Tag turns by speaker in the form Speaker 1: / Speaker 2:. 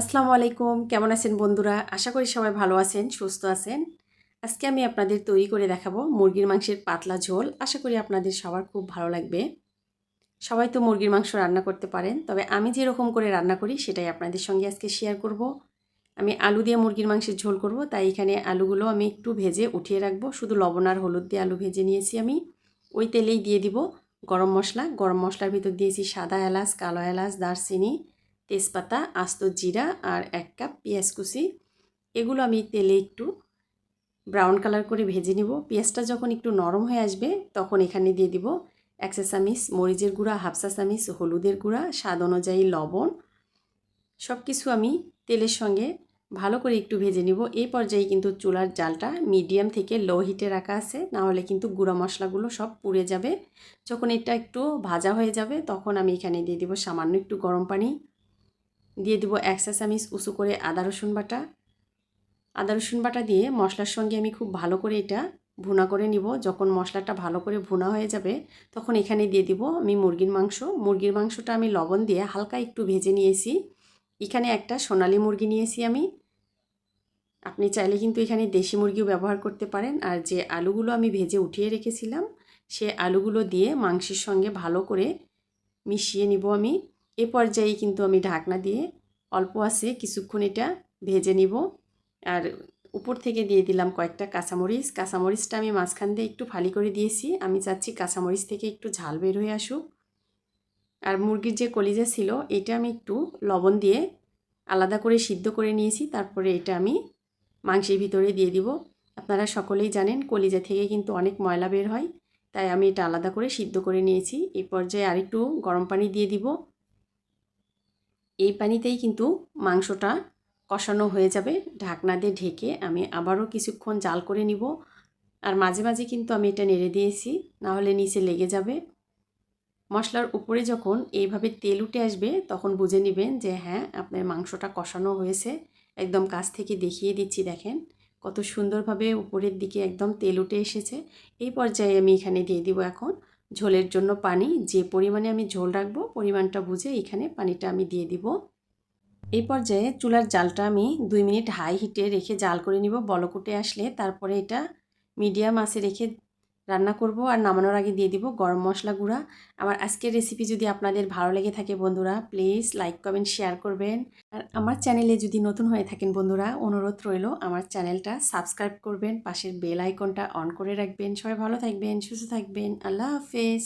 Speaker 1: আসসালামু আলাইকুম। কেমন আছেন বন্ধুরা? আশা করি সবাই ভালো আছেন, সুস্থ আছেন। আজকে আমি আপনাদের তৈরি করে দেখাবো মুরগির মাংসের পাতলা ঝোল। আশা করি আপনাদের সবার খুব ভালো লাগবে। সবাই তো মুরগির মাংস রান্না করতে পারেন, তবে আমি যেরকম করে রান্না করি সেটাই আপনাদের সঙ্গে আজকে শেয়ার করব। আমি আলু দিয়ে মুরগির মাংসের ঝোল করব, তাই এখানে আলুগুলো আমি একটু ভেজে উঠিয়ে রাখব। শুধু লবণ আর হলুদ দিয়ে আলু ভেজে নিয়েছি আমি। ওই তেলেই দিয়ে দিব গরম মশলা। গরম মশলার ভিতর দিয়েছি সাদা এলাচ, কালো এলাচ, দারচিনি তেজপাতা, আস্ত জিরা আর এক কাপ পেঁয়াজ কুচি। এগুলো আমি তেলে একটু ব্রাউন কালার করে ভেজে নিব। পেঁয়াজটা যখন একটু নরম হয়ে আসবে, তখন এখানে দিয়ে দিব একশো চামিচ মরিচের গুঁড়া হাফসা চামিচ হলুদের গুঁড়া, স্বাদ অনুযায়ী লবণ। সব কিছু আমি তেলের সঙ্গে ভালো করে একটু ভেজে নিব। এই পর্যায়ে কিন্তু চুলার জালটা মিডিয়াম থেকে লো হিটে রাখা আছে, নাহলে কিন্তু গুঁড়া মশলাগুলো সব পুড়ে যাবে। যখন এটা একটু ভাজা হয়ে যাবে, তখন আমি এখানে দিয়ে দিব সামান্য একটু গরম পানি। দিয়ে দেবো এক চা চামিচ উঁচু করে আদা রসুন বাটা। আদা রসুন বাটা দিয়ে মশলার সঙ্গে আমি খুব ভালো করে এটা ভুনা করে নিব। যখন মশলাটা ভালো করে ভুনা হয়ে যাবে, তখন এখানে দিয়ে দিব আমি মুরগির মাংস। মুরগির মাংসটা আমি লবণ দিয়ে হালকা একটু ভেজে নিয়েছি। এখানে একটা সোনালি মুরগি নিয়েছি আমি। আপনি চাইলে কিন্তু এখানে দেশি মুরগিও ব্যবহার করতে পারেন। আর যে আলুগুলো আমি ভেজে উঠিয়ে রেখেছিলাম, সে আলুগুলো দিয়ে মাংসের সঙ্গে ভালো করে মিশিয়ে নিব আমি। এ পর্যায়ে কিন্তু আমি ঢাকনা দিয়ে অল্প আছে কিছুক্ষণ এটা ভেজে নিব। আর উপর থেকে দিয়ে দিলাম কয়েকটা কাঁচামরিচ। কাঁচামরিচটা আমি মাঝখান দিয়ে একটু ফালি করে দিয়েছি। আমি চাচ্ছি কাঁচামরিচ থেকে একটু ঝাল বের হয়ে আসুক। আর মুরগির যে কলিজা ছিল, এটা আমি একটু লবণ দিয়ে আলাদা করে সিদ্ধ করে নিয়েছি। তারপরে এটা আমি মাংসের ভিতরে দিয়ে দিব। আপনারা সকলেই জানেন, কলিজা থেকে কিন্তু অনেক ময়লা বের হয়। তাই আমি এটা আলাদা করে সিদ্ধ করে নিয়েছি। এই পর্যায়ে আরেকটু গরম পানি দিয়ে দিব। এই পানিতেই কিন্তু মাংসটা কষানো হয়ে যাবে। ঢাকনা দিয়ে ঢেকে আমি আবারও কিছুক্ষণ জাল করে নিব। আর মাঝে মাঝে কিন্তু আমি এটা নেড়ে দিয়েছি, নাহলে নিচে লেগে যাবে। মশলার উপরে যখন এইভাবে তেল উঠে আসবে, তখন বুঝে নেবেন যে হ্যাঁ আপনার মাংসটা কষানো হয়েছে। একদম কাছ থেকে দেখিয়ে দিচ্ছি, দেখেন। কত সুন্দরভাবে উপরের দিকে একদম তেল উঠে এসেছে। এই পর্যায়ে আমি এখানে দিয়ে দিব এখন ঝোলের জন্য পানি, যে পরিমাণে আমি ঝোল রাখব পরিমাণটা বুঝে এখানে পানিটা আমি দিয়ে দিব। এই পর্যায়ে চুলার জালটা আমি দুই মিনিট হাই হিটে রেখে জাল করে নিব। বলকুটে আসলে তারপরে এটা মিডিয়াম আসে রেখে রান্না করব আর নামানোর আগে দিয়ে দিব গরম মশলা গুঁড়া। আমার আজকের রেসিপি যদি আপনাদের ভালো লেগে থাকে বন্ধুরা প্লিজ লাইক কমেন্ট শেয়ার করবেন। আর আমার চ্যানেলে যদি নতুন হয়ে থাকেন বন্ধুরা, অনুরোধ রইল আমার চ্যানেলটা সাবস্ক্রাইব করবেন, পাশের বেল আইকনটা অন করে রাখবেন। সবাই ভালো থাকবেন, সুস্থ থাকবেন, আল্লাহ হাফেজ।